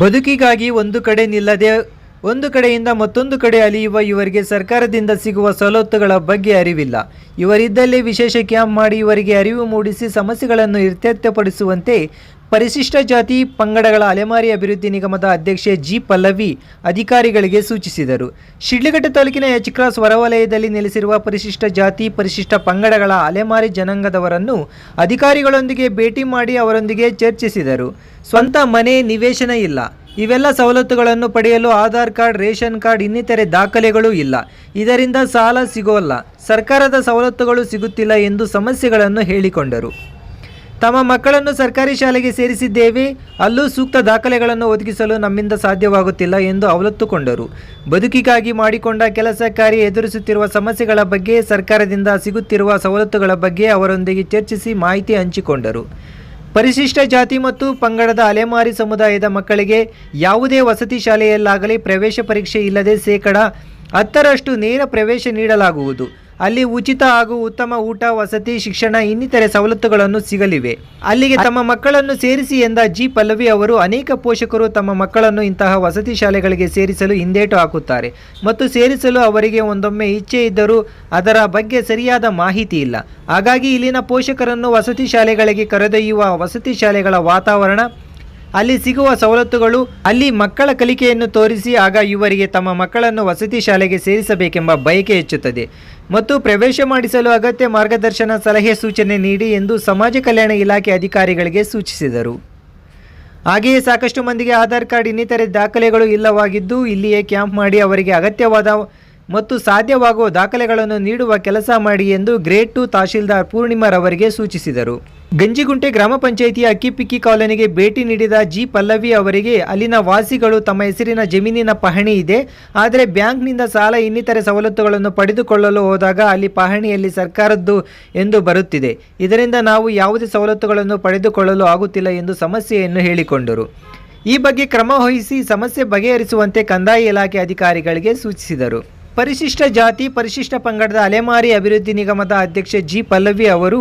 ಬದುಕಿಗಾಗಿ ಒಂದು ಕಡೆ ನಿಲ್ಲದೆ ಒಂದು ಕಡೆಯಿಂದ ಮತ್ತೊಂದು ಕಡೆ ಅಲಿಯುವ ಇವರಿಗೆ ಸರ್ಕಾರದಿಂದ ಸಿಗುವ ಸವಲತ್ತುಗಳ ಬಗ್ಗೆ ಅರಿವಿಲ್ಲ. ಇವರಿದ್ದಲ್ಲೇ ವಿಶೇಷ ಕ್ಯಾಂಪ್ ಮಾಡಿ ಇವರಿಗೆ ಅರಿವು ಮೂಡಿಸಿ ಸಮಸ್ಯೆಗಳನ್ನು ಇತ್ಯರ್ಥಪಡಿಸುವಂತೆ ಪರಿಶಿಷ್ಟ ಜಾತಿ ಪಂಗಡಗಳ ಅಲೆಮಾರಿ ಅಭಿವೃದ್ಧಿ ನಿಗಮದ ಅಧ್ಯಕ್ಷೆ ಜಿ ಪಲ್ಲವಿ ಅಧಿಕಾರಿಗಳಿಗೆ ಸೂಚಿಸಿದರು. ಶಿಡ್ಲಘಟ್ಟ ತಾಲೂಕಿನ ಎಚ್ ಕ್ರಾಸ್ ಹೊರವಲಯದಲ್ಲಿ ನೆಲೆಸಿರುವ ಪರಿಶಿಷ್ಟ ಜಾತಿ, ಪರಿಶಿಷ್ಟ ಪಂಗಡಗಳ ಅಲೆಮಾರಿ ಜನಾಂಗದವರನ್ನು ಅಧಿಕಾರಿಗಳೊಂದಿಗೆ ಭೇಟಿ ಮಾಡಿ ಅವರೊಂದಿಗೆ ಚರ್ಚಿಸಿದರು. ಸ್ವಂತ ಮನೆ, ನಿವೇಶನ ಇಲ್ಲ. ಇವೆಲ್ಲ ಸವಲತ್ತುಗಳನ್ನು ಪಡೆಯಲು ಆಧಾರ್ ಕಾರ್ಡ್, ರೇಷನ್ ಕಾರ್ಡ್ ಇನ್ನಿತರೆ ದಾಖಲೆಗಳು ಇಲ್ಲ. ಇದರಿಂದ ಸಾಲ ಸಿಗೋಲ್ಲ. ಸರ್ಕಾರದ ಸವಲತ್ತುಗಳು ಸಿಗುತ್ತಿಲ್ಲ ಎಂದು ಸಮಸ್ಯೆಗಳನ್ನು ಹೇಳಿಕೊಂಡರು. ತಮ್ಮ ಮಕ್ಕಳನ್ನು ಸರ್ಕಾರಿ ಶಾಲೆಗೆ ಸೇರಿಸಿದ್ದೇವೆ. ಅಲ್ಲೂ ಸೂಕ್ತ ದಾಖಲೆಗಳನ್ನು ಒದಗಿಸಲು ನಮ್ಮಿಂದ ಸಾಧ್ಯವಾಗುತ್ತಿಲ್ಲ ಎಂದು ಅವಲತ್ತುಕೊಂಡರು. ಬದುಕಿಗಾಗಿ ಮಾಡಿಕೊಂಡ ಕೆಲಸ ಕಾರ್ಯ ಎದುರಿಸುತ್ತಿರುವ ಸಮಸ್ಯೆಗಳ ಬಗ್ಗೆ ಸರ್ಕಾರದಿಂದ ಸಿಗುತ್ತಿರುವ ಸವಲತ್ತುಗಳ ಬಗ್ಗೆ ಅವರೊಂದಿಗೆ ಚರ್ಚಿಸಿ ಮಾಹಿತಿ ಹಂಚಿಕೊಂಡರು. ಪರಿಶಿಷ್ಟ ಜಾತಿ ಮತ್ತು ಪಂಗಡದ ಅಲೆಮಾರಿ ಸಮುದಾಯದ ಮಕ್ಕಳಿಗೆ ಯಾವುದೇ ವಸತಿ ಶಾಲೆಯಲ್ಲಾಗಲಿ ಪ್ರವೇಶ ಪರೀಕ್ಷೆ ಇಲ್ಲದೆ ಶೇಕಡ ಹತ್ತರಷ್ಟು ನೇರ ಪ್ರವೇಶ ನೀಡಲಾಗುವುದು. ಅಲ್ಲಿ ಉಚಿತ ಹಾಗೂ ಉತ್ತಮ ಊಟ, ವಸತಿ, ಶಿಕ್ಷಣ, ಇನ್ನಿತರೆ ಸವಲತ್ತುಗಳನ್ನು ಸಿಗಲಿವೆ. ಅಲ್ಲಿಗೆ ತಮ್ಮ ಮಕ್ಕಳನ್ನು ಸೇರಿಸಿ ಎಂದ ಜಿ. ಪಲ್ಲವಿ ಅವರು ಅನೇಕ ಪೋಷಕರು ತಮ್ಮ ಮಕ್ಕಳನ್ನು ಇಂತಹ ವಸತಿ ಶಾಲೆಗಳಿಗೆ ಸೇರಿಸಲು ಹಿಂದೇಟು ಹಾಕುತ್ತಾರೆ. ಮತ್ತು ಸೇರಿಸಲು ಅವರಿಗೆ ಒಂದೊಮ್ಮೆ ಇಚ್ಛೆ ಇದ್ದರೂ ಅದರ ಬಗ್ಗೆ ಸರಿಯಾದ ಮಾಹಿತಿ ಇಲ್ಲ. ಹಾಗಾಗಿ ಇಲ್ಲಿನ ಪೋಷಕರನ್ನು ವಸತಿ ಶಾಲೆಗಳಿಗೆ ಕರೆದೊಯ್ಯುವ ವಸತಿ ಶಾಲೆಗಳ ವಾತಾವರಣ ಅಲ್ಲಿ ಸಿಗುವ ಸವಲತ್ತುಗಳು, ಅಲ್ಲಿ ಮಕ್ಕಳ ಕಲಿಕೆಯನ್ನು ತೋರಿಸಿ, ಆಗ ಇವರಿಗೆ ತಮ್ಮ ಮಕ್ಕಳನ್ನು ವಸತಿ ಶಾಲೆಗೆ ಸೇರಿಸಬೇಕೆಂಬ ಬಯಕೆ ಹೆಚ್ಚುತ್ತದೆ. ಮತ್ತು ಪ್ರವೇಶ ಮಾಡಿಸಲು ಅಗತ್ಯ ಮಾರ್ಗದರ್ಶನ, ಸಲಹೆ, ಸೂಚನೆ ನೀಡಿ ಎಂದು ಸಮಾಜ ಕಲ್ಯಾಣ ಇಲಾಖೆ ಅಧಿಕಾರಿಗಳಿಗೆ ಸೂಚಿಸಿದರು. ಹಾಗೆಯೇ ಸಾಕಷ್ಟು ಮಂದಿಗೆ ಆಧಾರ್ ಕಾರ್ಡ್ ಇನ್ನಿತರೆ ದಾಖಲೆಗಳು ಇಲ್ಲವಾಗಿದ್ದು, ಇಲ್ಲಿಯೇ ಕ್ಯಾಂಪ್ ಮಾಡಿ ಅವರಿಗೆ ಅಗತ್ಯವಾದ ಮತ್ತು ಸಾಧ್ಯವಾಗುವ ದಾಖಲೆಗಳನ್ನು ನೀಡುವ ಕೆಲಸ ಮಾಡಿ ಎಂದು ಗ್ರೇಡ್ ಟು ತಹಶೀಲ್ದಾರ್ ಪೂರ್ಣಿಮಾರವರಿಗೆ ಸೂಚಿಸಿದರು. ಗಂಜಿಗುಂಟೆ ಗ್ರಾಮ ಪಂಚಾಯಿತಿಯ ಅಕ್ಕಿಪಿಕ್ಕಿ ಕಾಲೋನಿಗೆ ಭೇಟಿ ನೀಡಿದ ಜಿ ಪಲ್ಲವಿ ಅವರಿಗೆ ಅಲ್ಲಿನ ವಾಸಿಗಳು ತಮ್ಮ ಹೆಸರಿನ ಜಮೀನಿನ ಪಹಣಿ ಇದೆ. ಆದರೆ ಬ್ಯಾಂಕ್ನಿಂದ ಸಾಲ ಇನ್ನಿತರೆ ಸವಲತ್ತುಗಳನ್ನು ಪಡೆದುಕೊಳ್ಳಲು ಹೋದಾಗ ಅಲ್ಲಿ ಪಹಣಿಯಲ್ಲಿ ಸರ್ಕಾರದ್ದು ಎಂದು ಬರುತ್ತಿದೆ. ಇದರಿಂದ ನಾವು ಯಾವುದೇ ಸವಲತ್ತುಗಳನ್ನು ಪಡೆದುಕೊಳ್ಳಲು ಆಗುತ್ತಿಲ್ಲ ಎಂದು ಸಮಸ್ಯೆಯನ್ನು ಹೇಳಿಕೊಂಡರು. ಈ ಬಗ್ಗೆ ಕ್ರಮ ವಹಿಸಿ ಸಮಸ್ಯೆ ಬಗೆಹರಿಸುವಂತೆ ಕಂದಾಯ ಇಲಾಖೆ ಅಧಿಕಾರಿಗಳಿಗೆ ಸೂಚಿಸಿದರು. ಪರಿಶಿಷ್ಟ ಜಾತಿ, ಪರಿಶಿಷ್ಟ ಪಂಗಡದ ಅಲೆಮಾರಿ ಅಭಿವೃದ್ಧಿ ನಿಗಮದ ಅಧ್ಯಕ್ಷ ಜಿ. ಪಲ್ಲವಿ ಅವರು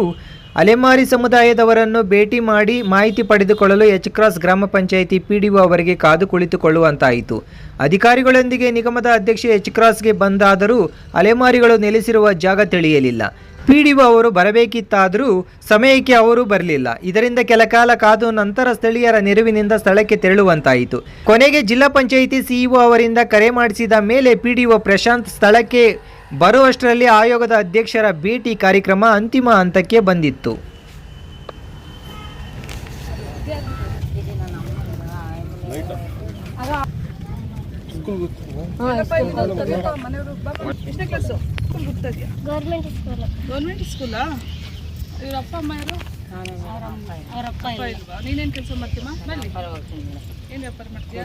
ಅಲೆಮಾರಿ ಸಮುದಾಯದವರನ್ನು ಭೇಟಿ ಮಾಡಿ ಮಾಹಿತಿ ಪಡೆದುಕೊಳ್ಳಲು ಎಚ್ ಕ್ರಾಸ್ ಗ್ರಾಮ ಪಂಚಾಯಿತಿ ಪಿಡಿಒ ಅವರಿಗೆ ಕಾದು ಕುಳಿತುಕೊಳ್ಳುವಂತಾಯಿತು. ಅಧಿಕಾರಿಗಳೊಂದಿಗೆ ನಿಗಮದ ಅಧ್ಯಕ್ಷ ಎಚ್ ಕ್ರಾಸ್ಗೆ ಬಂದಾದರೂ ಅಲೆಮಾರಿಗಳು ನೆಲೆಸಿರುವ ಜಾಗ ತಿಳಿಯಲಿಲ್ಲ. ಪಿಡಿಒ ಅವರು ಬರಬೇಕಿತ್ತಾದರೂ ಸಮಯಕ್ಕೆ ಅವರು ಬರಲಿಲ್ಲ. ಇದರಿಂದ ಕೆಲ ಕಾಲ ಕಾದು ನಂತರ ಸ್ಥಳೀಯರ ನೆರವಿನಿಂದ ಸ್ಥಳಕ್ಕೆ ತೆರಳುವಂತಾಯಿತು. ಕೊನೆಗೆ ಜಿಲ್ಲಾ ಪಂಚಾಯಿತಿ ಸಿಇಒ ಅವರಿಂದ ಕರೆ ಮಾಡಿಸಿದ ಮೇಲೆ ಪಿ ಡಿ ಒ ಪ್ರಶಾಂತ್ ಸ್ಥಳಕ್ಕೆ ಬರುವಷ್ಟರಲ್ಲಿ ಆಯೋಗದ ಅಧ್ಯಕ್ಷರ ಭೇಟಿ ಕಾರ್ಯಕ್ರಮ ಅಂತಿಮ ಹಂತಕ್ಕೆ ಬಂದಿತ್ತು. ಸ್ಕೂಲ್ ಹೋಗ್ತಾ ಇದೆಯಾ ಗೌರ್ಮೆಂಟ್ ಸ್ಕೂಲ್. ಗೌರ್ಮೆಂಟ್ ಸ್ಕೂಲಾ? ಇವ್ರ ಅಪ್ಪ ಅಮ್ಮ ಯಾರು? ಅವರಪ್ಪ ಅಪ್ಪ ಇಲ್ವಾ? ನೀನೇನು ಕೆಲಸ ಮಾಡ್ತೀಯಮ್ಮ ಬನ್ನಿ. ಏನು ವ್ಯಾಪಾರ ಮಾಡ್ತೀಯಾ?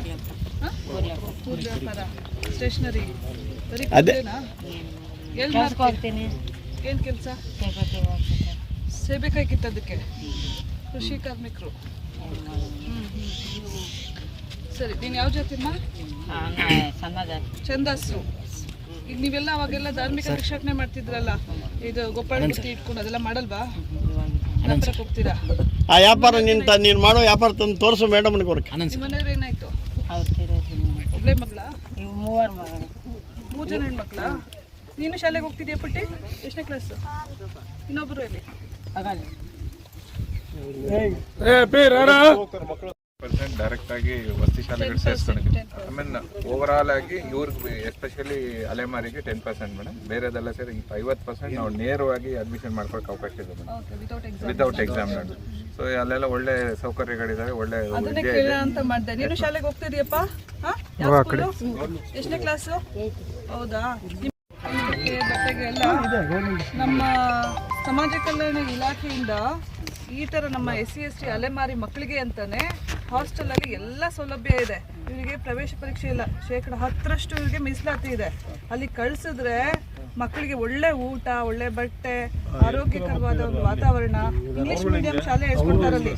ಹಾಂ? ಕೂಲ್ ವ್ಯಾಪಾರ. ಸ್ಟೇಷನರಿ. ಬರೀ ಕೂಲೇನಾ ಎಲ್ಲಿ ಮಾಡ್ತೀಯ? ಹೋಗ್ತೀನಿ. ಏನು ಕೆಲಸ? ಸೇಬೇಕಾಗಿತ್ತು ಅದಕ್ಕೆ. ಕೃಷಿ ಕಾರ್ಮಿಕರು. ಸರಿ ನೀನು ಯಾವ ಜಾತಿಮ್ಮ ಚಂದಸ್ಸು ಈಗ ನೀವೆಲ್ಲ ಅವಾಗೆಲ್ಲ ಧಾರ್ಮಿಕ ರಕ್ಷಕನೆ ಮಾಡ್ತಿದ್ರಲ್ಲ ಇದು ಗೋಪಾಲ ಇಟ್ಕೊಂಡು ಅದೆಲ್ಲ ಮಾಡಲ್ವಾ? ವ್ಯಾಪಾರಕ್ಕೆ ಹೋಗ್ತೀರಾ? ಆ ವ್ಯಾಪಾರ ನಿಂತ ನೀನು ಮಾಡೋ ವ್ಯಾಪಾರ ತಂದು ತೋರಿಸು ಮೇಡಮ್ ಕೊಡಕ್ಕೆ. ನಿಮ್ಮ ಮನೆಯವ್ರು ಏನಾಯ್ತು? ಒಬ್ಳೆ ಮಗ್ಳ? ಇವು ಮೂವರು ಮಗಳು. ಮೂರು ಜನ ಹೆಣ್ಮಕ್ಳ? ನೀನು ಶಾಲೆಗೆ ಹೋಗ್ತಿದ್ಯಾ ಪಟ್ಟಿ? ಎಷ್ಟನೇ ಕ್ಲಾಸ್ ಇನ್ನೊಬ್ರು ಎಲ್ಲಿ? ಆಗಲ್ಲ ಪರ್ಸೆಂಟ್ ಡೈರೆಕ್ಟ್ ಆಗಿ ವಸತಿ ಶಾಲೆಗಳು ಸೇರಿಸ್ಕೊಂಡಿದ್ದೀವಿ. ಆಮೇಲೆ ಓವರ್ ಆಲ್ ಆಗಿ ಇವ್ರಿಗೆ ಎಸ್ಪೆಷಲಿ ಅಲೆಮಾರಿಗೆ ಟೆನ್ ಪರ್ಸೆಂಟ್ ಮೇಡಮ್. ಬೇರೆದೆಲ್ಲ ಸೇರಿ ಐವತ್ತು ಪರ್ಸೆಂಟ್ ನಾವು ನೇರವಾಗಿ ಅಡ್ಮಿಷನ್ ಮಾಡ್ಕೊಳಕ್ಕೆ ಅವಕಾಶ ಇದೆ madam. Without exam madam so ಅಲ್ಲೆಲ್ಲ ಒಳ್ಳೆ ಸೌಕರ್ಯಗಳಿದಾವೆ ಒಳ್ಳೆ ಅಂತ ಮಾಡ್ದೆ. ನೀನು ಶಾಲೆಗೆ ಹೋಗ್ತಿದ್ಯಪ್ಪ? ಹಾ? ಯಾವ ಸ್ಕೂಲು? ಎಷ್ಟನೇ ಕ್ಲಾಸು ಹೌದಾ? ನಮ್ಮ ಸಮಾಜ ಕಲ್ಯಾಣ ಇಲಾಖೆಯಿಂದ ಈ ತರ ನಮ್ಮ ಎಸ್ ಸಿ ಎಸ್ ಟಿ ಅಲೆಮಾರಿ ಮಕ್ಕಳಿಗೆ ಅಂತಾನೆ ಹಾಸ್ಟೆಲ್ ಅಲ್ಲಿ ಎಲ್ಲ ಸೌಲಭ್ಯ ಇದೆ. ಇವರಿಗೆ ಪ್ರವೇಶ ಪರೀಕ್ಷೆ ಇಲ್ಲ. ಶೇಕಡ ಹತ್ತರಷ್ಟು ಇವರಿಗೆ ಮೀಸಲಾತಿ ಇದೆ. ಅಲ್ಲಿ ಕಳ್ಸಿದ್ರೆ ಮಕ್ಕಳಿಗೆ ಒಳ್ಳೆ ಊಟ, ಒಳ್ಳೆ ಬಟ್ಟೆ, ಆರೋಗ್ಯಕರವಾದ ಒಂದು ವಾತಾವರಣ, ಇಂಗ್ಲಿಷ್ ಮೀಡಿಯಂ ಶಾಲೆ ಹೇಳ್ಕೊಡ್ತಾರಲ್ಲಿ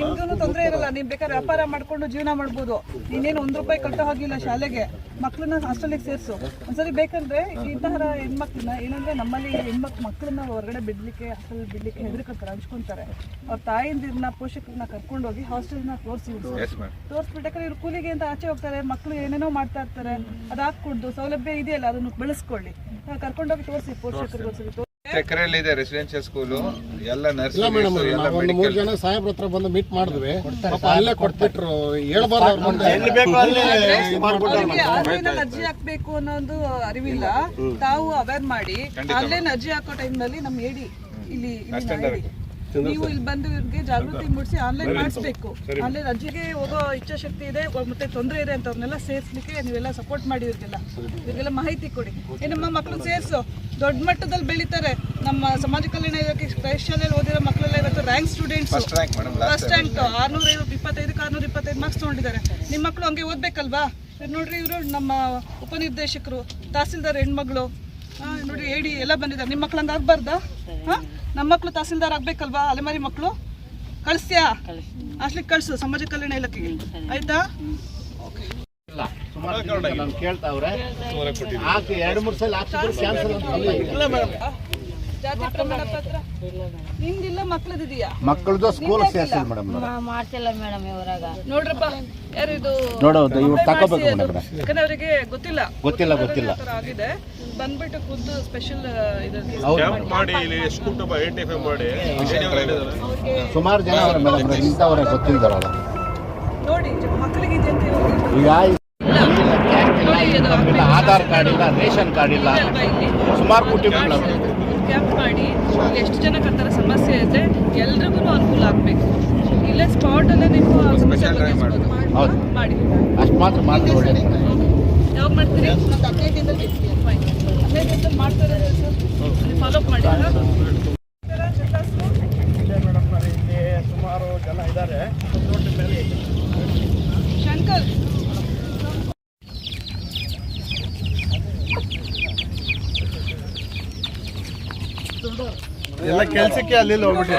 ನಿಮ್ಗೂ ತೊಂದರೆ ಇರಲ್ಲ. ನೀನ್ ಬೇಕಾದ್ರೆ ವ್ಯಾಪಾರ ಮಾಡ್ಕೊಂಡು ಜೀವನ ಮಾಡ್ಬೋದು. ನೀನೇನು ಒಂದ್ ರೂಪಾಯಿ ಕಟ್ಟೋ ಹಾಗಿಲ್ಲ ಶಾಲೆಗೆ. ಮಕ್ಕಳನ್ನ ಹಾಸ್ಟೆಲಿಗೆ ಸೇರಿಸು. ಒಂದ್ಸರಿ ಬೇಕಂದ್ರೆ ಈ ತರ ಹೆಣ್ಮಕ್ಳನ್ನ ಏನಂದ್ರೆ ನಮ್ಮಲ್ಲಿ ಹೆಣ್ಮಕ್ಳು ಮಕ್ಕಳನ್ನ ಹೊರಗಡೆ ಬಿಡ್ಲಿಕ್ಕೆ ಹಾಸ್ಟೆಲ್ ಬಿಡ್ಲಿಕ್ಕೆ ಹೆದರ್ಕೊತಾರೆ ಹಂಚ್ಕೊಂತಾರೆ. ಅವ್ರ ತಾಯಿಂದಿರನ್ನ ಪೋಷಕರನ್ನ ಕರ್ಕೊಂಡೋಗಿ ಹಾಸ್ಟೆಲ್ನ ತೋರಿಸಿ ತೋರಿಸ್ಬಿಟ್ಟಾದ್ರೆ ಇವ್ರು ಕೂಲಿಗೆ ಅಂತ ಆಚೆ ಹೋಗ್ತಾರೆ ಮಕ್ಕಳು ಏನೇನೋ ಮಾಡ್ತಾ ಇರ್ತಾರೆ ಅದು ಹಾಕ್ಕೊಡ್ದು ಸೌಲಭ್ಯ ಇದೆಯಲ್ಲ ಅದನ್ನು ಬೆಳೆಸ್ಕೊಳ್ಳಿ. ಕರ್ಕೊಂಡೋಗಿ ತೋರಿಸಿ ಪೋಷಕರಿಗೆ ಒಂದ್ಸರಿ ಎಕರೆಯಲ್ಲಿ ಇದೆ ರೆಸಿಡೆನ್ಶಿಯಲ್ ಸ್ಕೂಲು ಎಲ್ಲ ನರ್ಸಿಂಗ್ ಎಲ್ಲ ಒಂದು ಮೂರು ಜನ ಸಾಹೇಬ್ರ ಹತ್ರ ಬಂದು ಮೀಟ್ ಮಾಡಿದ್ವಿ. ಪಾಪ ಅಲ್ಲೇ ಕೊಟ್ಬಿಟ್ರು. ಹೇಳ್ಬಾರ್ದು ಅರ್ಜಿ ಹಾಕ್ಬೇಕು ಅನ್ನೋದು ಅರಿವಿಲ್ಲ. ತಾವು ಅವೇರ್ ಮಾಡಿ. ಆನ್ಲೈನ್ ಅರ್ಜಿ ಹಾಕೋ ಟೈಮ್ನಲ್ಲಿ ನಮ್ಮ ನಮ್ ಇಲ್ಲಿ ಇಲ್ಲಿ ಹೇಳಿ. ನೀವು ಇಲ್ಲಿ ಬಂದು ಇವ್ರಿಗೆ ಜಾಗೃತಿ ಮೂಡಿಸಿ ಆನ್ಲೈನ್ ಮಾಡಿಸ್ಬೇಕು. ಆನ್ಲೈನ್ ಅರ್ಜಿಗೆ ಹೋಗೋ ಇಚ್ಛಾಶಕ್ತಿ ಇದೆ ಮತ್ತೆ ತೊಂದರೆ ಇದೆ ಅಂತ ಅವ್ರನ್ನೆಲ್ಲ ಸೇರಿಸ್ಲಿಕ್ಕೆ ನೀವೆಲ್ಲ ಸಪೋರ್ಟ್ ಮಾಡಿ ಇವ್ರಿಗೆಲ್ಲ. ಇವ್ರಿಗೆಲ್ಲ ಮಾಹಿತಿ ಕೊಡಿ. ಏನಮ್ಮ ನಮ್ಮ ಮಕ್ಕಳು ಸೇರಿಸು. ದೊಡ್ಡ ಮಟ್ಟದಲ್ಲಿ ಬೆಳೀತಾರೆ. ನಮ್ಮ ಸಮಾಜ ಕಲ್ಯಾಣ ಇಲಾಖೆ ಸ್ಪೆಷಲ್ ಶಾಲೆಯಲ್ಲಿ ಓದಿರೋ ಮಕ್ಕಳೆಲ್ಲ ಇವತ್ತು rank students first rank madam first rank ಆರ್ನೂರ ಇಪ್ಪತ್ತೈದಕ್ಕೆ ಆರ್ನೂರ ಇಪ್ಪತ್ತೈದು ಮಾರ್ಕ್ಸ್ ತೊಗೊಂಡಿದ್ದಾರೆ. ನಿಮ್ಮ ಮಕ್ಕಳು ಹಂಗೆ ಓದ್ಬೇಕಲ್ವಾ? ನೋಡ್ರಿ ಇವರು ನಮ್ಮ ಉಪನಿರ್ದೇಶಕರು ತಹಸೀಲ್ದಾರ್ ಹೆಣ್ಮಗಳು. ನೋಡಿ ಹೇಳಿ ಎಲ್ಲ ಬಂದಿದ್ದಾರೆ. ನಿಮ್ಮ ಮಕ್ಳು ಹಂಗೆ ಆಗ್ಬಾರ್ದಾ? ಹಾಂ? ನಮ್ಮ ಮಕ್ಕಳು ತಹಸೀಲ್ದಾರ್ ಆಗ್ಬೇಕಲ್ವಾ ಅಲೆಮಾರಿ ಮಕ್ಕಳು ಕಳಿಸ್ತೀಯಾ ಅಷ್ಟಲಿಕ್ಕೆ ಕಳಿಸು ಸಮಾಜ ಕಲ್ಯಾಣ ಇಲಾಖೆಗೆ. ಆಯ್ತಾ? ನಾನು ಕೇಳ್ತಾವ್ರೆ. ಹಾಕಿ ಎರಡು ಮೂರು ಸಲ ಹಾಕಿದ್ರು ಕ್ಯಾನ್ಸಲ್ ಅಂತ ಬಂದಿದೆ. ಜಾತಿ ಪ್ರಮಾಣ ಪತ್ರ. ನಿಮ್ದಿಲ್ಲ ಮಕ್ಳದಿದೆಯಾ? ಮಕ್ಕಳದು ಸ್ಕೂಲ್ ಸೇರ್ಸಿಲ್ಲ ಮೇಡಮ್ ಮಾಡ್ತಿಲ್ಲ ಮೇಡಮ್ ಇವರಾಗ. ನೋಡ್ರಪ್ಪ ಯಾರು ಇದು ನೋಡೋದು ಇವ್ರು ತಗೋಬೇಕು. ಮೇಡಮ್. ಯಾಕಂದ್ರೆ ಅವರಿಗೆ ಗೊತ್ತಿಲ್ಲ. ಗೊತ್ತಿಲ್ಲ ಗೊತ್ತಿಲ್ಲ. ಆಗಿದೆ. ಬಂದ್ಬಿಟ್ಟು ಖುದ್ದು ಸ್ಪೆಷಲ್ ಮಾಡಿ. ಇಲ್ಲಿ ಐಡೆಂಟಿಫೈ ಮಾಡಿ. ಸುಮಾರು ಜನ ಅವ್ರ ಮೇಡಮ್ ಇಂಥವ್ರೆ ಗೊತ್ತಿಲ್ದಾರಲ್ಲ ನೋಡಿ ಮಕ್ಕಳಿಗೆ ಇದೆ ಅಂತ ಹೇಳಿ ಈಗ ಇಲ್ಲ, ಇಲ್ಲ, ಆಧಾರ್ ಕಾರ್ಡ್ ಇಲ್ಲ ರೇಷನ್ ಕಾರ್ಡ್ ಇಲ್ಲ. ಸುಮಾರು ಕುಟುಂಬಗಳು ಕ್ಯಾಂಪ್ ಮಾಡಿ. ಎಷ್ಟು ಜನಕ್ಕೆ ಆ ಥರ ಸಮಸ್ಯೆ ಇದೆ. ಎಲ್ರಿಗೂ ಅನುಕೂಲ ಆಗಬೇಕು. ಇಲ್ಲೇ ಸ್ಪಾಟಲ್ಲೇ ನೀವು ಸಮಸ್ಯೆ ಹೌದು. ಮಾಡಿ ಅಷ್ಟು ಮಾತ್ರ ಮಾಡಿದ್ರೆ ಒಳ್ಳೆಯದು ಯಾವಾಗ ಮಾಡ್ತೀರಿ? ಒಂದು ಹದಿನೈದು ದಿನದಲ್ಲಿ ಫೈನ್ ಹದಿನೈದು ದಿನದಲ್ಲಿ ಮಾಡ್ತಾರೆ ಸರ್. ಫಾಲೋ ಅಪ್ ಮಾಡಿ ಸುಮಾರು ಜನ ಇದ್ದಾರೆ. ಶಂಕರ್. ಎಲ್ಲ ಕೆಲ್ಸಕ್ಕೆ ಅಲ್ಲಿ ಹೋಗ್ಬಿಟ್ಟು.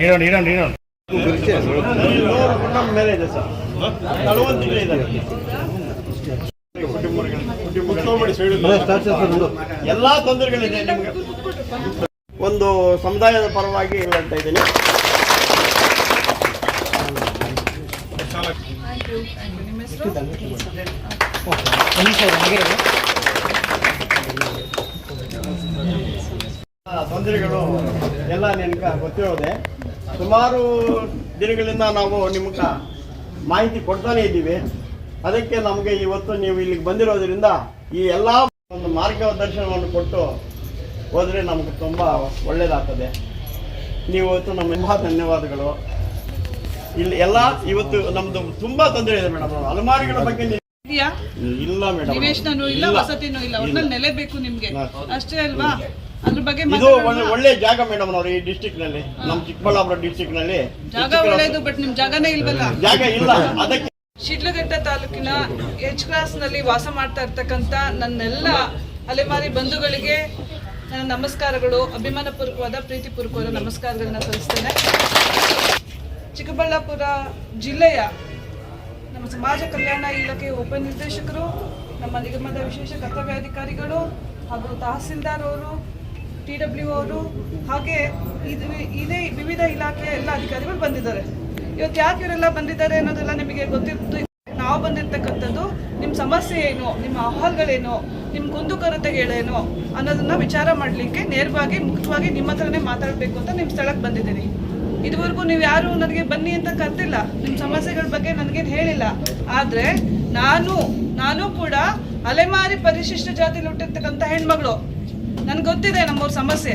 ಸರ್ ಇಡೋಣ ಇಡೋಣ ಎಲ್ಲಾ ತೊಂದರೆಗಳಿದೆ ನಿಮಗೆ. ಒಂದು ಸಮುದಾಯದ ಪರವಾಗಿ ಹೇಳ್ತಾ ಇದ್ದೀನಿ. ತೊಂದರೆಗಳು ಎಲ್ಲ ನೆನಕ ಗೊತ್ತಿರೋದೆ. ಸುಮಾರು ದಿನಗಳಿಂದ ನಾವು ನಿಮ್ಗೆ ಮಾಹಿತಿ ಕೊಡ್ತಾನೆ ಇದ್ದೀವಿ. ಅದಕ್ಕೆ ನಮಗೆ ಇವತ್ತು ನೀವು ಇಲ್ಲಿಗೆ ಬಂದಿರೋದ್ರಿಂದ ಈ ಎಲ್ಲ ಒಂದು ಮಾರ್ಗದರ್ಶನವನ್ನು ಕೊಟ್ಟು ಹೋದರೆ ನಮಗೆ ತುಂಬ ಒಳ್ಳೆಯದಾಗ್ತದೆ ನೀವು ಇವತ್ತು ನಮ್ಮ ತುಂಬ ಧನ್ಯವಾದಗಳು. ಇಲ್ಲಿ ಎಲ್ಲ ಇವತ್ತು ನಮ್ದು ತುಂಬಾ ತೊಂದರೆ ಇದೆ ಮೇಡಮ್. ಅಲಮಾರಿಗಳ ಬಗ್ಗೆ ಇಲ್ಲ ಮೇಡಮ್. ನಿವೇಶನೂ ಇಲ್ಲ ವಸತಿನೂ ಇಲ್ಲ. ಒಟ್ನಲ್ಲಿ ನೆಲೆ ಬೇಕು ನಿಮ್ಗೆ ಅಷ್ಟೇ ಅಲ್ವಾ? ಅದ್ರ ಬಗ್ಗೆ ಇದು ಒಳ್ಳೆ ಒಳ್ಳೆ ಜಾಗ ಮೇಡಮ್ ಅವ್ರು ಈ ಡಿಸ್ಟಿಕ್ನಲ್ಲಿ ನಮ್ಮ ಚಿಕ್ಕಬಳ್ಳಾಪುರ ಡಿಸ್ಟಿಕ್ನಲ್ಲಿ. ಜಾಗ ಒಳ್ಳೇದು ಬಟ್ ನಿಮ್ ಜಾಗನೇ ಇಲ್ವಲ್ಲ? ಜಾಗ ಇಲ್ಲ. ಅದಕ್ಕೆ ಶಿಡ್ಲಘಟ್ಟ ತಾಲೂಕಿನ ಎಚ್ ಕ್ರಾಸ್ನಲ್ಲಿ ವಾಸ ಮಾಡ್ತಾ ಇರ್ತಕ್ಕಂಥ ನನ್ನೆಲ್ಲ ಅಲೆಮಾರಿ ಬಂಧುಗಳಿಗೆ ನನ್ನ ನಮಸ್ಕಾರಗಳು. ಅಭಿಮಾನಪೂರ್ವಕವಾದ ಪ್ರೀತಿಪೂರ್ವಕವಾದ ನಮಸ್ಕಾರಗಳನ್ನ ಸಲ್ಲಿಸ್ತೇನೆ. ಚಿಕ್ಕಬಳ್ಳಾಪುರ ಜಿಲ್ಲೆಯ ನಮ್ಮ ಸಮಾಜ ಕಲ್ಯಾಣ ಇಲಾಖೆ ಉಪನಿರ್ದೇಶಕರು ನಮ್ಮ ನಿಗಮದ ವಿಶೇಷ ಕರ್ತವ್ಯಾಧಿಕಾರಿಗಳು ಹಾಗೂ ತಹಸೀಲ್ದಾರ್ ಅವರು ಟಿ ಡಬ್ಲ್ಯೂ ಅವರು ಹಾಗೆ ಇದು ಇದೇ ವಿವಿಧ ಇಲಾಖೆಯ ಎಲ್ಲ ಅಧಿಕಾರಿಗಳು ಬಂದಿದ್ದಾರೆ. ಇವತ್ತು ಯಾಕೆ ಇವರೆಲ್ಲ ಬಂದಿದ್ದಾರೆ ಅನ್ನೋದೆಲ್ಲ ನಿಮಗೆ ಗೊತ್ತಿತ್ತು ನಾವು ಬಂದಿರ್ತಕ್ಕಂಥದ್ದು ನಿಮ್ಮ ಸಮಸ್ಯೆ ಏನು, ನಿಮ್ಮ ಅಹವಾಲುಗಳೇನು, ನಿಮ್ಮ ಕುಂದುಕೊರತೆಗಳೇನು ಅನ್ನೋದನ್ನ ವಿಚಾರ ಮಾಡಲಿಕ್ಕೆ ನೇರವಾಗಿ ಮುಕ್ತವಾಗಿ ನಿಮ್ಮ ಹತ್ರನೇ ಮಾತಾಡಬೇಕು ಅಂತ ನಿಮ್ಮ ಸ್ಥಳಕ್ಕೆ ಬಂದಿದ್ದೀನಿ. ಇದುವರೆಗೂ ನೀವು ಯಾರು ನನಗೆ ಬನ್ನಿ ಅಂತ ಕರ್ತಿಲ್ಲ ನಿಮ್ಮ ಸಮಸ್ಯೆಗಳ ಬಗ್ಗೆ ನನಗೇನು ಹೇಳಿಲ್ಲ. ಆದರೆ ನಾನು ನಾನು ಕೂಡ ಅಲೆಮಾರಿ ಪರಿಶಿಷ್ಟ ಜಾತಿಲಿ ಹುಟ್ಟಿರ್ತಕ್ಕಂಥ ಹೆಣ್ಮಗಳು. ನನ್ಗೆ ಗೊತ್ತಿದೆ ನಮ್ಮವ್ರ ಸಮಸ್ಯೆ.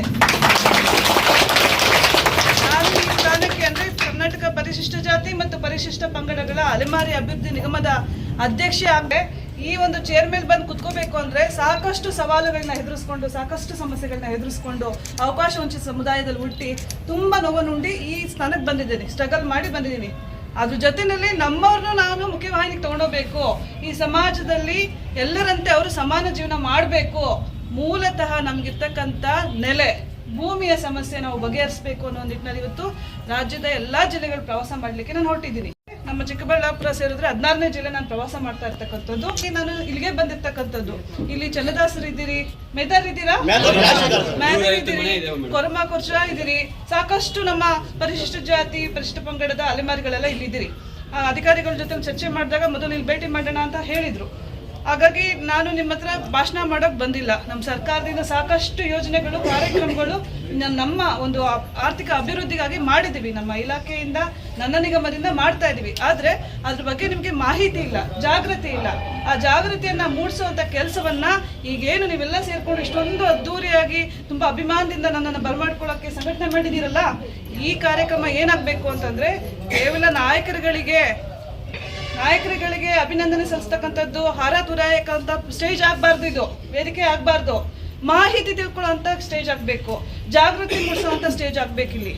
ನಾನು ಈ ಸ್ಥಾನಕ್ಕೆ ಅಂದ್ರೆ ಕರ್ನಾಟಕ ಪರಿಶಿಷ್ಟ ಜಾತಿ ಮತ್ತು ಪರಿಶಿಷ್ಟ ಪಂಗಡಗಳ ಅಲೆಮಾರಿ ಅಭಿವೃದ್ಧಿ ನಿಗಮದ ಅಧ್ಯಕ್ಷೆ ಆಗದೆ ಈ ಒಂದು ಚೇರ್ ಮೇಲೆ ಬಂದು ಕುತ್ಕೋಬೇಕು ಅಂದ್ರೆ ಸಾಕಷ್ಟು ಸವಾಲುಗಳನ್ನ ಎದುರಿಸ್ಕೊಂಡು, ಸಾಕಷ್ಟು ಸಮಸ್ಯೆಗಳನ್ನ ಎದುರಿಸ್ಕೊಂಡು ಅವಕಾಶ ವಂಚಿತ ಸಮುದಾಯದಲ್ಲಿ ಹುಟ್ಟಿ ತುಂಬಾ ನೋವನ್ನುಂಡಿ ಈ ಸ್ಥಾನಕ್ಕೆ ಬಂದಿದ್ದೀನಿ ಸ್ಟ್ರಗಲ್ ಮಾಡಿ ಬಂದಿದ್ದೀನಿ. ಅದ್ರ ಜೊತೆಯಲ್ಲಿ ನಮ್ಮವ್ರನ್ನ ನಾನು ಮುಖ್ಯವಾಹಿನಿಗೆ ತಗೊಂಡೋಗ್ಬೇಕು. ಈ ಸಮಾಜದಲ್ಲಿ ಎಲ್ಲರಂತೆ ಅವರು ಸಮಾನ ಜೀವನ ಮಾಡಬೇಕು. ಮೂಲತಃ ನಮ್ಗಿರ್ತಕ್ಕಂಥ ನೆಲೆ ಭೂಮಿಯ ಸಮಸ್ಯೆ ನಾವು ಬಗೆಹರಿಸಬೇಕು ಅನ್ನೋ ನಿಟ್ಟಿನಲ್ಲಿ ಇವತ್ತು ರಾಜ್ಯದ ಎಲ್ಲಾ ಜಿಲ್ಲೆಗಳು ಪ್ರವಾಸ ಮಾಡ್ಲಿಕ್ಕೆ ನಾನು ಹೊರಟಿದ್ದೀನಿ. ನಮ್ಮ ಚಿಕ್ಕಬಳ್ಳಾಪುರ ಸೇರಿದ್ರೆ ಹದಿನಾರನೇ ಜಿಲ್ಲೆ ನಾನು ಪ್ರವಾಸ ಮಾಡ್ತಾ ಇರ್ತಕ್ಕಂಥದ್ದು. ನಾನು ಇಲ್ಲಿಗೆ ಬಂದಿರ್ತಕ್ಕಂಥದ್ದು. ಇಲ್ಲಿ ಚನ್ನದಾಸರು ಇದ್ದೀರಿ ಮೆದರ್ ಇದ್ದೀರಾ? ಮ್ಯಾನರ್ ಇದ್ದೀರಿ? ಕೊರಮ ಕೊರ್ಚ ಇದ್ದೀರಿ. ಸಾಕಷ್ಟು ನಮ್ಮ ಪರಿಶಿಷ್ಟ ಜಾತಿ ಪರಿಶಿಷ್ಟ ಪಂಗಡದ ಅಲೆಮಾರಿಗಳೆಲ್ಲ ಇಲ್ಲಿದ್ದೀರಿ. ಆ, ಅಧಿಕಾರಿಗಳ ಜೊತೆ ಚರ್ಚೆ ಮಾಡಿದಾಗ ಮೊದಲು ಇಲ್ಲಿ ಭೇಟಿ ಮಾಡೋಣ ಅಂತ ಹೇಳಿದ್ರು. ಹಾಗಾಗಿ ನಾನು ನಿಮ್ಮ ಹತ್ರ ಭಾಷಣ ಮಾಡೋಕೆ ಬಂದಿಲ್ಲ. ನಮ್ಮ ಸರ್ಕಾರದಿಂದ ಸಾಕಷ್ಟು ಯೋಜನೆಗಳು, ಕಾರ್ಯಕ್ರಮಗಳು ನಮ್ಮ ಒಂದು ಆರ್ಥಿಕ ಅಭಿವೃದ್ಧಿಗಾಗಿ ಮಾಡಿದ್ದೀವಿ ನಮ್ಮ ಇಲಾಖೆಯಿಂದ, ನನ್ನ ನಿಗಮದಿಂದ ಮಾಡ್ತಾ ಇದ್ದೀವಿ ಆದ್ರೆ ಅದ್ರ ಬಗ್ಗೆ ನಿಮಗೆ ಮಾಹಿತಿ ಇಲ್ಲ ಜಾಗೃತಿ ಇಲ್ಲ. ಆ ಜಾಗೃತಿಯನ್ನ ಮೂಡಿಸುವಂತ ಕೆಲಸವನ್ನ ಈಗೇನು ನೀವೆಲ್ಲ ಸೇರಿಕೊಂಡು ಇಷ್ಟೊಂದು ಅದ್ದೂರಿಯಾಗಿ ತುಂಬಾ ಅಭಿಮಾನದಿಂದ ನನ್ನನ್ನು ಬರಮಾಡ್ಕೊಳ್ಳೋಕ್ಕೆ ಸಂಘಟನೆ ಮಾಡಿದ್ದೀರಲ್ಲ ಈ ಕಾರ್ಯಕ್ರಮ ಏನಾಗ್ಬೇಕು ಅಂತಂದ್ರೆ ಕೇವಲ ನಾಯಕರುಗಳಿಗೆ ನಾಯಕರುಗಳಿಗೆ ಅಭಿನಂದನೆ ಸಲ್ಲಿಸ್ತಕ್ಕಂಥದ್ದು, ಹಾರ ತುರಾಯಕ್ಕಂಥ ಸ್ಟೇಜ್ ಆಗಬಾರ್ದು ಇದು. ವೇದಿಕೆ ಆಗಬಾರ್ದು. ಮಾಹಿತಿ ತಿಳ್ಕೊಳ್ಳೋಂಥ ಸ್ಟೇಜ್ ಆಗಬೇಕು. ಜಾಗೃತಿ ಮೂಡಿಸುವಂಥ ಸ್ಟೇಜ್ ಆಗಬೇಕು ಇಲ್ಲಿ.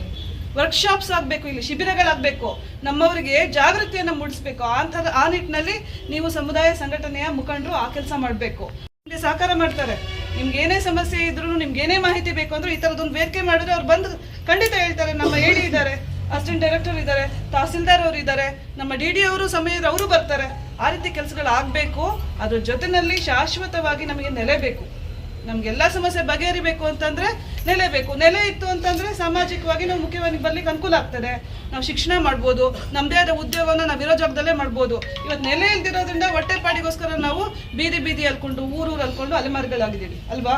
ವರ್ಕ್ಶಾಪ್ಸ್ ಆಗಬೇಕು ಇಲ್ಲಿ, ಶಿಬಿರಗಳಾಗಬೇಕು. ನಮ್ಮವರಿಗೆ ಜಾಗೃತಿಯನ್ನು ಮೂಡಿಸ್ಬೇಕು. ಆ ಥರ, ಆ ನಿಟ್ಟಿನಲ್ಲಿ ನೀವು ಸಮುದಾಯ ಸಂಘಟನೆಯ ಮುಖಂಡರು ಆ ಕೆಲಸ ಮಾಡಬೇಕು. ನಿಮಗೆ ಸಹಕಾರ ಮಾಡ್ತಾರೆ. ನಿಮ್ಗೆ ಏನೇ ಸಮಸ್ಯೆ ಇದ್ರೂ ನಿಮ್ಗೆ ಏನೇ ಮಾಹಿತಿ ಬೇಕು ಅಂದ್ರೆ ಈ ತರದೊಂದು ವೇದಿಕೆ ಮಾಡಿದ್ರೆ ಅವ್ರು ಬಂದು ಖಂಡಿತ ಹೇಳ್ತಾರೆ, ನಮ್ಮ ಹೇಳಿ ಇದ್ದಾರೆ. ಅಸಿಸ್ಟೆಂಟ್ ಡೈರೆಕ್ಟರ್ ಇದ್ದಾರೆ ತಹಸೀಲ್ದಾರ್ ಅವರು ಇದ್ದಾರೆ ನಮ್ಮ ಡಿ ಡಿ ಅವರು ಸಮಯ ಅವರು ಬರ್ತಾರೆ. ಆ ರೀತಿ ಕೆಲಸಗಳು ಆಗಬೇಕು ಅದ್ರ ಜೊತೆಯಲ್ಲಿ ಶಾಶ್ವತವಾಗಿ ನಮಗೆ ನೆಲೆ ಬೇಕು. ನಮ್ಗೆಲ್ಲ ಸಮಸ್ಯೆ ಬಗೆಹರಿಬೇಕು ಅಂತಂದ್ರೆ ನೆಲೆ ಬೇಕು. ನೆಲೆ ಇತ್ತು ಅಂತಂದ್ರೆ ಸಾಮಾಜಿಕವಾಗಿ ನಾವು ಮುಖ್ಯವಾಗಿ ಬರ್ಲಿಕ್ಕೆ ಅನುಕೂಲ ಆಗ್ತದೆ. ನಾವು ಶಿಕ್ಷಣ ಮಾಡ್ಬೋದು ನಮ್ಮದೇ ಆದ ಉದ್ಯೋಗವನ್ನು ನಾವು ಇರೋ ಜಾಗದಲ್ಲೇ ಮಾಡ್ಬೋದು. ಇವತ್ತು ನೆಲೆ ಇಲ್ದಿರೋದ್ರಿಂದ ಹೊಟ್ಟೆಪಾಡಿಗೋಸ್ಕರ ನಾವು ಬೀದಿ ಬೀದಿ ಅಲ್ಕೊಂಡು ಊರೂರು ಅಲ್ಕೊಂಡು ಅಲೆಮಾರಿಗಳಾಗಿದ್ದೀವಿ. ಅಲ್ವಾ?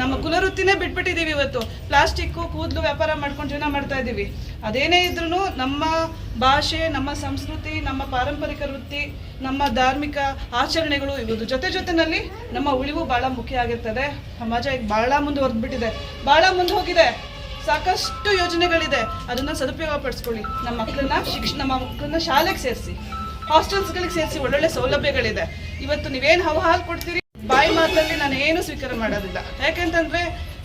ನಮ್ಮ ಕುಲವೃತ್ತಿನೇ ಬಿಟ್ಬಿಟ್ಟಿದ್ದೀವಿ ಇವತ್ತು. ಪ್ಲಾಸ್ಟಿಕ್ಕು ಕೂದಲು ವ್ಯಾಪಾರ ಮಾಡ್ಕೊಂಡು ಜೀವನ ಮಾಡ್ತಾ ಇದ್ದೀವಿ ಅದೇನೇ ಇದ್ರೂ ನಮ್ಮ ಭಾಷೆ, ನಮ್ಮ ಸಂಸ್ಕೃತಿ, ನಮ್ಮ ಪಾರಂಪರಿಕ ವೃತ್ತಿ, ನಮ್ಮ ಧಾರ್ಮಿಕ ಆಚರಣೆಗಳು ಇವುದು ಜೊತೆ ಜೊತೆನಲ್ಲಿ ನಮ್ಮ ಉಳಿವು ಬಹಳ ಮುಖ್ಯ ಆಗಿರ್ತದೆ. ಸಮಾಜ ಈಗ ಬಹಳ ಮುಂದುವರೆದ್ಬಿಟ್ಟಿದೆ ಬಹಳ ಮುಂದೆ ಹೋಗಿದೆ. ಸಾಕಷ್ಟು ಯೋಜನೆಗಳಿದೆ. ಅದನ್ನ ಸದುಪಯೋಗ ಪಡಿಸ್ಕೊಳ್ಳಿ. ನಮ್ಮ ಮಕ್ಕಳನ್ನ ಶಿಕ್ಷಣ ನಮ್ಮ ಮಕ್ಕಳನ್ನ ಶಾಲೆಗೆ ಸೇರಿಸಿ. ಹಾಸ್ಟೆಲ್ಸ್ಗಳಿಗೆ ಸೇರಿಸಿ ಒಳ್ಳೊಳ್ಳೆ ಸೌಲಭ್ಯಗಳಿದೆ. ಇವತ್ತು ನೀವೇನು ಹವ ಹಾಲು ಕೊಡ್ತೀರಿ? ಬಾಯಿ ಮಾತಲ್ಲಿ ನಾನು ಏನು ಸ್ವೀಕಾರ ಮಾಡೋದಿಲ್ಲ. ಯಾಕೆಂತಂದ್ರೆ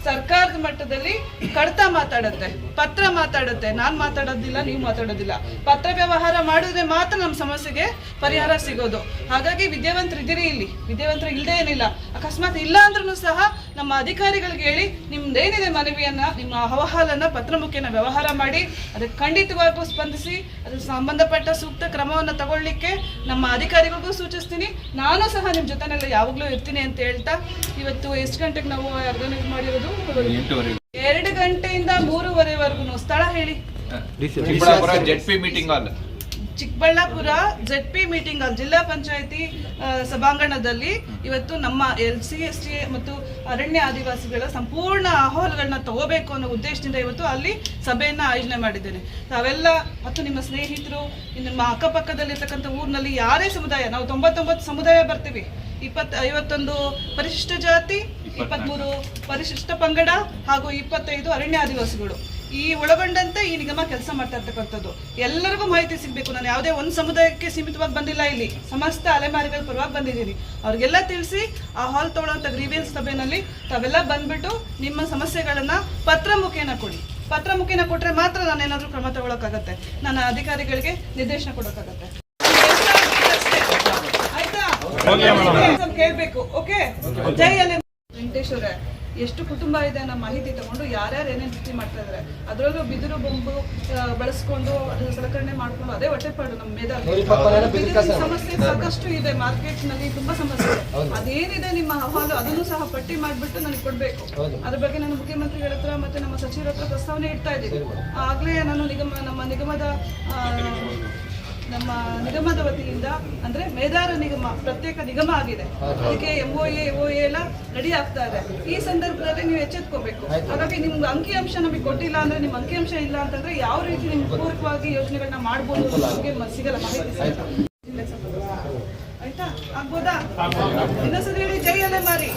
ಸರ್ಕಾರದ ಮಟ್ಟದಲ್ಲಿ ಕಡತ ಮಾತಾಡುತ್ತೆ, ಪತ್ರ ಮಾತಾಡುತ್ತೆ. ನಾನು ಮಾತಾಡೋದಿಲ್ಲ, ನೀವು ಮಾತಾಡೋದಿಲ್ಲ. ಪತ್ರ ವ್ಯವಹಾರ ಮಾಡಿದ್ರೆ ಮಾತ್ರ ನಮ್ಮ ಸಮಸ್ಯೆಗೆ ಪರಿಹಾರ ಸಿಗೋದು. ಹಾಗಾಗಿ ವಿದ್ಯಾವಂತರು ಇದ್ದೀರಿ ಇಲ್ಲಿ. ವಿದ್ಯಾವಂತರು ಇಲ್ಲದೆ ಏನಿಲ್ಲ. ಅಕಸ್ಮಾತ್ ಇಲ್ಲ ಅಂದ್ರೂ ಸಹ ನಮ್ಮ ಅಧಿಕಾರಿಗಳಿಗೆ ಹೇಳಿ ನಿಮ್ದೇನಿದೆ ಮನವಿಯನ್ನ, ನಿಮ್ಮ ಅಹವಾಲನ್ನ ಪತ್ರ ಮುಖೇನ ವ್ಯವಹಾರ ಮಾಡಿ, ಅದಕ್ಕೆ ಖಂಡಿತವಾಗೂ ಸ್ಪಂದಿಸಿ ಅದಕ್ಕೆ ಸಂಬಂಧಪಟ್ಟ ಸೂಕ್ತ ಕ್ರಮವನ್ನು ತಗೊಳ್ಳಿಕ್ಕೆ ನಮ್ಮ ಅಧಿಕಾರಿಗಳಿಗೂ ಸೂಚಿಸ್ತೀನಿ. ನಾನು ಸಹ ನಿಮ್ಮ ಜೊತೆನೆಲ್ಲ ಯಾವಾಗಲೂ ಇರ್ತೀನಿ ಅಂತ ಹೇಳ್ತಾ, ಇವತ್ತು ಎಷ್ಟು ಗಂಟೆಗೆ ನಾವು ಆರ್ಗನೈಸ್ ಮಾಡಿರೋದು? ಎರಡು ಗಂಟೆಯಿಂದ ಮೂರುವರೆವರೆಗೂ ಸ್ಥಳ ಹೇಳಿ. Chikkaballapur Z P meeting hall. Chikkaballapur Z P meeting hall ಜಿಲ್ಲಾ ಪಂಚಾಯತಿ ಸಭಾಂಗಣದಲ್ಲಿ ಇವತ್ತು ನಮ್ಮ ಎಲ್ ಸಿ ಎಸ್ ಟಿ ಮತ್ತು ಅರಣ್ಯ ಆದಿವಾಸಿಗಳ ಸಂಪೂರ್ಣ ಅಹವಾಲುಗಳನ್ನ ತಗೋಬೇಕು ಅನ್ನೋ ಉದ್ದೇಶದಿಂದ ಇವತ್ತು ಅಲ್ಲಿ ಸಭೆಯನ್ನ ಆಯೋಜನೆ ಮಾಡಿದ್ದೇನೆ. ತಾವೆಲ್ಲ ಮತ್ತು ನಿಮ್ಮ ಸ್ನೇಹಿತರು ನಿಮ್ಮ ಅಕ್ಕಪಕ್ಕದಲ್ಲಿರ್ತಕ್ಕಂಥ ಊರಿನಲ್ಲಿ ಯಾರೇ ಸಮುದಾಯ ನಾವು ತೊಂಬತ್ತೊಂಬತ್ತು ಸಮುದಾಯ ಬರ್ತೀವಿ. ಇಪ್ಪತ್ ಐವತ್ತೊಂದು ಪರಿಶಿಷ್ಟ ಜಾತಿ ಇಪ್ಪತ್ಮೂರು ಪರಿಶಿಷ್ಟ ಪಂಗಡ ಹಾಗೂ ಇಪ್ಪತ್ತೈದು ಅರಣ್ಯ ಆದಿವಾಸಿಗಳು. ಈ ಒಳಗೊಂಡಂತೆ ಈ ನಿಗಮ ಕೆಲಸ ಮಾಡ್ತಾ ಇರ್ತಕ್ಕಂಥದ್ದು. ಎಲ್ಲರಿಗೂ ಮಾಹಿತಿ ಸಿಗಬೇಕು. ನಾನು ಯಾವುದೇ ಒಂದು ಸಮುದಾಯಕ್ಕೆ ಸೀಮಿತವಾಗಿ ಬಂದಿಲ್ಲ ಇಲ್ಲಿ. ಸಮಸ್ತ ಅಲೆಮಾರಿಗಳ ಪರವಾಗಿ ಬಂದಿದ್ದೀನಿ. ಅವ್ರಿಗೆಲ್ಲ ತಿಳಿಸಿ ಆ ಹಾಲ್ ತಗೊಳ್ಳೋಂಥ ಗ್ರೀವಿಯನ್ಸ್ ಸಭೆಯಲ್ಲಿ ತಾವೆಲ್ಲ ಬಂದ್ಬಿಟ್ಟು ನಿಮ್ಮ ಸಮಸ್ಯೆಗಳನ್ನ ಪತ್ರ ಮುಖೇನ ಕೊಡಿ. ಪತ್ರ ಮುಖೇನ ಕೊಟ್ರೆ ಮಾತ್ರ ನಾನು ಏನಾದರೂ ಕ್ರಮ ತಗೊಳಕ್ಕಾಗತ್ತೆ. ನನ್ನ ಅಧಿಕಾರಿಗಳಿಗೆ ನಿರ್ದೇಶನ ಕೊಡೋಕ್ಕಾಗತ್ತೆ. ಆಯ್ತಾ? ಕೇಳಬೇಕು. ಕೇಳ್ಬೇಕು ಓಕೆ ಜೈ ಅಲೆ ವೆಂಕಟೇಶ್ವರ ಎಷ್ಟು ಕುಟುಂಬ ಇದೆ ಅನ್ನೋ ಮಾಹಿತಿ ತಗೊಂಡು ಯಾರ್ಯಾರು ಏನೇನು ವೃತ್ತಿ ಮಾಡ್ತಾ ಇದಾರೆ ಅದರಲ್ಲೂ ಬಿದಿರು ಬೊಂಬು ಬಳಸ್ಕೊಂಡು ಅದನ್ನ ಸಲಕರಣೆ ಮಾಡ್ಕೊಂಡು ಅದೇ ಹೊಟ್ಟೆಪಾಡು ನಮ್ಮ ಮೇಧಾವಿ. ಸಮಸ್ಯೆ ಸಾಕಷ್ಟು ಇದೆ ಮಾರ್ಕೆಟ್ನಲ್ಲಿ ತುಂಬಾ ಸಮಸ್ಯೆ ಇದೆ. ಅದೇನಿದೆ ನಿಮ್ಮ ಅಹವಾಲು ಅದನ್ನು ಸಹ ಪಟ್ಟಿ ಮಾಡ್ಬಿಟ್ಟು ನನಗೆ ಕೊಡ್ಬೇಕು. ಅದ್ರ ಬಗ್ಗೆ ನಾನು ಮುಖ್ಯಮಂತ್ರಿಗಳ ಹತ್ರ ಮತ್ತೆ ನಮ್ಮ ಸಚಿವರ ಹತ್ರ ಪ್ರಸ್ತಾವನೆ ಇಡ್ತಾ ಇದ್ದೀನಿ. ಆಗ್ಲೇ ನಾನು ನಿಗಮ ನಮ್ಮ ನಿಗಮದ ನಮ್ಮ ನಿಗಮದ ವತಿಯಿಂದ ಅಂದ್ರೆ ಮೇದಾರ ನಿಗಮ ಪ್ರತ್ಯೇಕ ನಿಗಮ ಆಗಿದೆ. ಅದಕ್ಕೆ ಎಂಒಎ ಎ ಎಲ್ಲ ರೆಡಿ ಆಗ್ತಾ ಇದೆ. ಈ ಸಂದರ್ಭದಲ್ಲಿ ನೀವು ಎಚ್ಚೆತ್ಕೋಬೇಕು. ಹಾಗಾಗಿ ನಿಮ್ಗೆ ಅಂಕಿಅಂಶ ನಮಗೆ ಕೊಟ್ಟಿಲ್ಲ ಅಂದ್ರೆ ನಿಮ್ ಅಂಕಿಅಂಶ ಇಲ್ಲ ಅಂತಂದ್ರೆ ಯಾವ ರೀತಿ ನಿಮ್ಗೆ ಪೂರ್ವಕವಾಗಿ ಯೋಜನೆಗಳನ್ನ ಮಾಡಬಹುದು ಬಗ್ಗೆ ಸಿಗಲ್ಲ ಮಾಹಿತಿ ಸಿಗಲ್ಲ. ಆಯ್ತಾ. ಆಗ್ಬೋದಾ? ಇನ್ನೊಂದ್ಸಲ ಹೇಳಿ. ಜೈ ಅಲೆ ಮಾರಿ